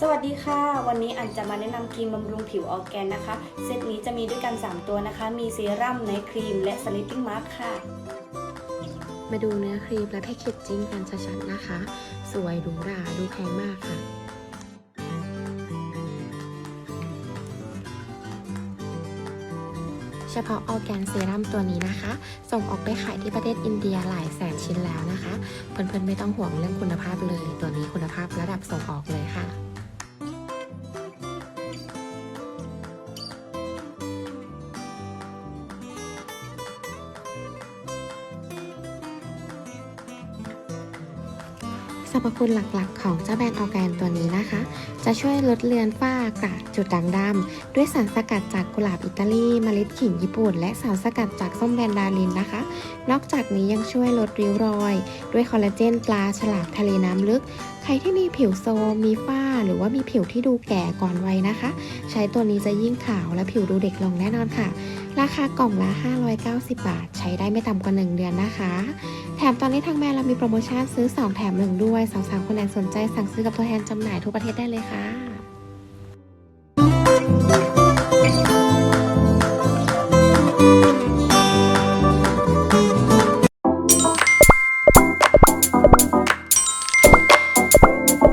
สวัสดีค่ะ วันนี้อันจะมาแนะนำครีมบำรุงผิวออร์แกนนะคะ เซตนี้จะมีด้วยกัน 3 ตัวนะคะ มีเซรั่มไนท์ครีม และสลิปปิ้งมาร์คค่ะ มาดูเนื้อครีมและแพคเกจจิ้งกันชัดๆนะคะ สวยหรูหราดูแพงมากค่ะเฉพาะออร์แกนเซรั่มตัวนี้นะคะ ส่งออกไปขายที่ประเทศอินเดียหลายแสนชิ้นแล้วนะคะ เพื่อนๆไม่ต้องห่วงเรื่องคุณภาพเลย ตัวนี้คุณภาพระดับส่ง รรพคุณหลักๆ ของเจ้าแบรนด์ออร์แกนตัวนี้นะคะ จะช่วยลดเลือนฝ้ากระจุดด่างดำด้วยสารสกัดจากกุหลาบอิตาลีเมล็ดขิงญี่ปุ่น และสารสกัดจากส้มแดนดารินนะคะ นอกจากนี้ยังช่วยลดริ้วรอย ด้วยคอลลาเจนปลาฉลามทะเลน้ำลึก ใครที่มีผิวโซมมีฝ้า หรือว่ามีผิวที่ดูแก่ก่อนวัยนะคะ ใช้ตัวนี้จะยิ่งขาวและผิวดูเด็กลงแน่นอนค่ะ ราคากล่องละ 590 บาท ใช้ได้ไม่ต่ำกว่า 1 เดือนนะคะ แถมตอนนี้ทางแบรนด์เรามีโปรโมชั่นซื้อ 2 แถม 1 ด้วยสาวๆคนไหนสนใจสั่งซื้อกับตัวแทนจำหน่ายทั่วประเทศได้เลยค่ะ Bye.